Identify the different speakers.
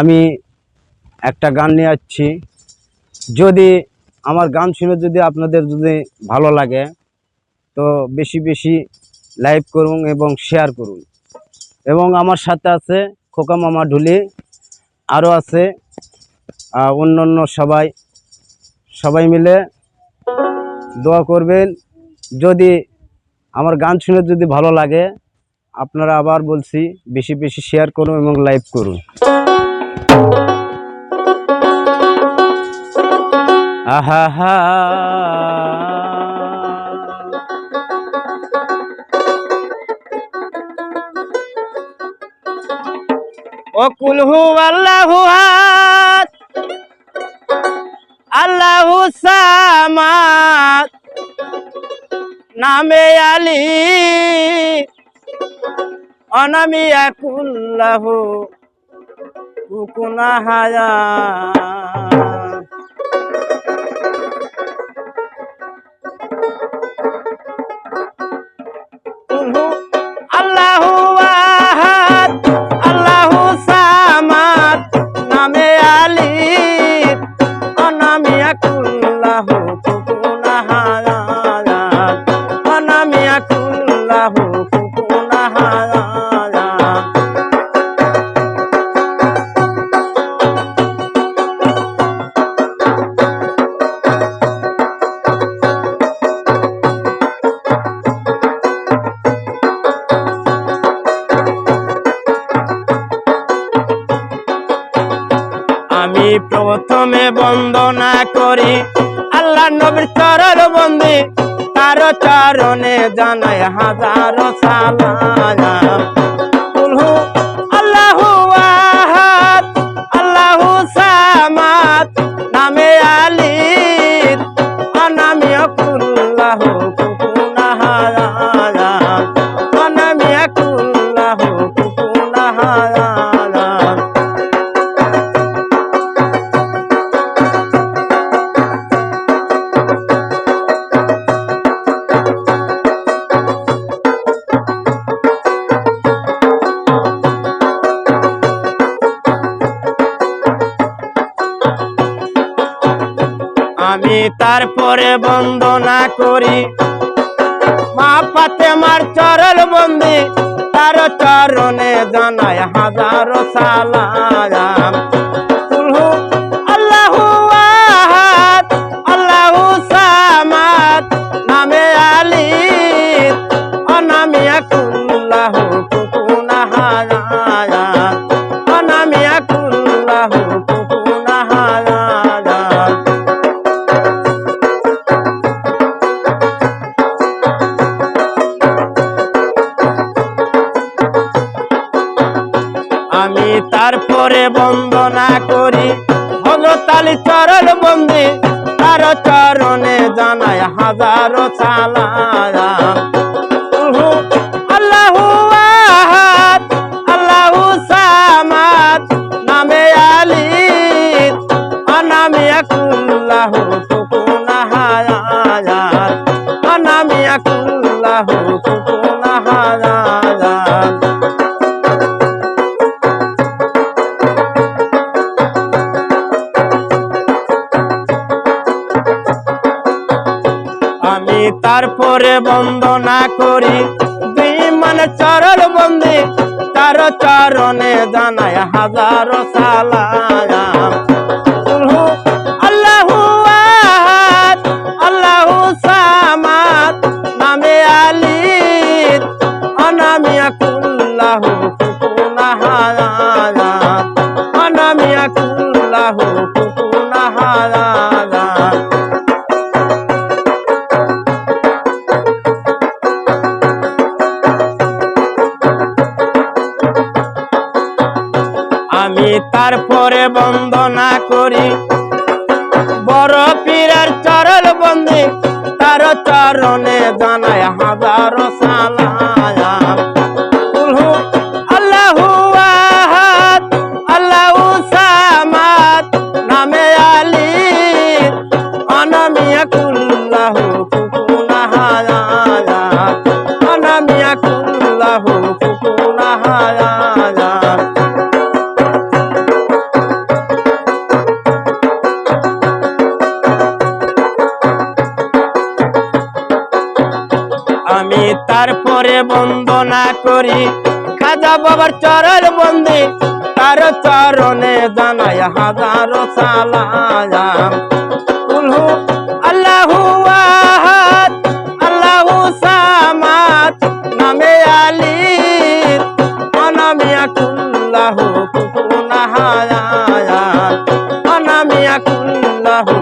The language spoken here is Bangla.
Speaker 1: আমি একটা গান নিয়ে আসছি। যদি আমার গান শুনে যদি আপনাদের যদি ভালো লাগে, তো বেশি বেশি লাইভ করুন এবং শেয়ার করুন। এবং আমার সাথে আছে খোকা মামা ঢুলি, আরও আছে অন্য অন্য সবাই। সবাই মিলে দোয়া করবেন, যদি আমার গান শুনে যদি ভালো লাগে আপনারা আবার বলছি, বেশি বেশি শেয়ার করুন এবং লাইভ করুন। আহা হা অকুল হু আল্লাহু হাত আল্লাহু সামাদ। নামে আলী। অনামিয়া কুল্লাহ কুকুনা হায়া। প্রথমে বন্দনা করি। আল্লাহ নবীর চরণ বন্দি তার চরণে জানায় হাজার সালাম। তারপরে বন্দনা করি। মা পাতে মার চরল বন্দি তার চরণে জানায় হাজারো সালাম। তারপরে বন্দনা করি। আলী চরণ বন্দি তার চরণে জানায় হাজার উহু, আল্লাহু আহাদ কুল্লাহু তারপরে বন্দনা করি। বিমান চরণ বন্দে তার চরণে জানায় হাজার সালাম। তারপরে বন্দনা করি। বড় পীরের চরল বন্দি তার চরণে জানায় হাজার আমি তারপরে বন্দনা করি। খাজা বাবার চরের বন্দি, তার চরণে জানাই হাজারো সালাম। কুলহু আল্লাহু আহাদ, আল্লাহু সামাদ, নামে আলী, অনামিয়া কুল্লাহু কুকুনা হায়াত, অনামিয়া কুল্লাহু